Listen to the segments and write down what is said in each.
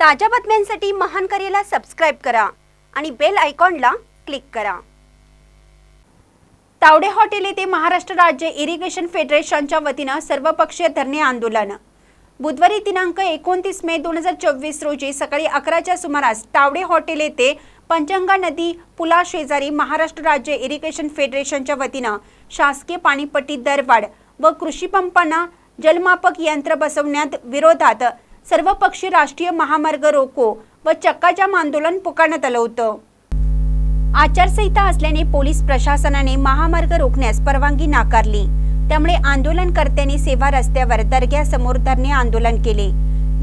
ताज्या बातम्यांसाठी महान करेला सबस्क्राईब करा आणि बेल आयकॉनला क्लिक करा. तावडे हॉटेल येथे महाराष्ट्र राज्य इरिगेशन फेडरेशनच्या वतीनं सर्वपक्षीय धरणे आंदोलन. बुधवारी दिनांक एकोणतीस मे दोन हजार चोवीस रोजी सकाळी अकराच्या सुमारास तावडे हॉटेल येथे पंचंगा नदी पुला शेजारी महाराष्ट्र राज्य इरिगेशन फेडरेशनच्या वतीनं शासकीय पाणीपट्टी दरवाढ व कृषी पंपांना जलमापक यंत्र बसवण्यात विरोधात सर्वपक्षीय राष्ट्रीय महामार्ग रोको व चक्काजाम आंदोलन पुकारण्यात आलं होतं. आचारसंहिता असल्याने पोलीस प्रशासनाने महामार्ग रोखण्यास परवानगी नाकारली. त्यामुळे आंदोलनकर्त्यांनी सेवा रस्त्यावर दर्ग्यासमोर धरणे आंदोलन केले.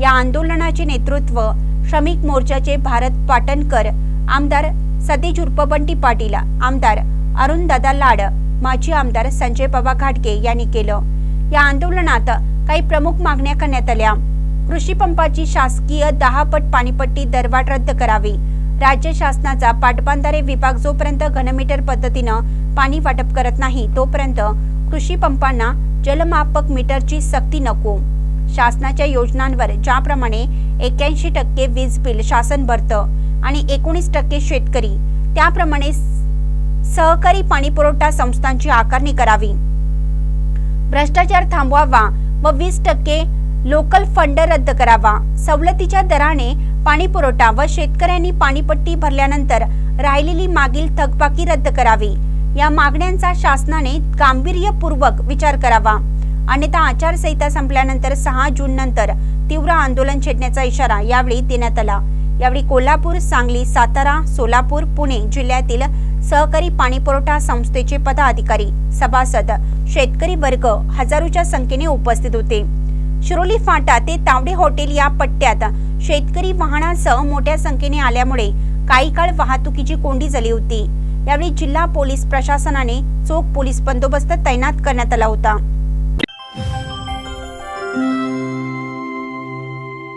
या आंदोलनाचे नेतृत्व श्रमिक मोर्चाचे भारत पाटणकर आमदार सतीश उर्फ बंटी पाटील आमदार अरुणदादा लाड माजी आमदार संजय बाबा घाटगे यांनी केलं. या आंदोलनात काही प्रमुख मागण्या करण्यात आल्या. कृषी पंपाची शासकीय दहा पट पाणीपट्टी दरवाढ रद्द करावी. राज्य शासनाचा पाटबंधारे विभाग जोपर्यंत घनमीटर पद्धतीनं पाणी वाटप करत नाही तोपर्यंत कृषी पंपांना जलमापक मीटरची सक्ती नको. शासनाच्या योजनांवर ज्याप्रमाणे एक्याऐंशी टक्के वीज बिल शासन भरतं आणि एकोणीस टक्के शेतकरी त्याप्रमाणे सहकारी पाणीपुरवठा संस्थांची आकारणी करावी. भ्रष्टाचार थांबवावा व वीस टक्के लोकल फंड रद्द करावा. सवलतीच्या दराने पाणी पुरवठा व शेतकऱ्यांनी पाणीपट्टी भरल्यानंतर राहिलेली मागील थकबाकी रद्द करावी. या मागण्यांचा शासनाने गांभीर्यपूर्वक विचार करावा. अन्यथा आचारसंहिता संपल्यानंतर सहा जून नंतर तीव्र आंदोलन छेडण्याचा इशारा यावेळी देण्यात आला. यावेळी कोल्हापूर सांगली सातारा सोलापूर पुणे जिल्ह्यातील सहकारी पाणीपुरवठा संस्थेचे पदाधिकारी सभासद शेतकरी वर्ग हजारोच्या संख्येने उपस्थित होते. शिरोली फाटा ते तावडे हॉटेल या पट्ट्यात शेतकरी वाहनांसह मोठ्या संख्येने आल्यामुळे काही काळ वाहतुकीची कोंडी झाली होती. यावेळी जिल्हा पोलीस प्रशासनाने चोख पोलीस बंदोबस्त तैनात करण्यात आला होता.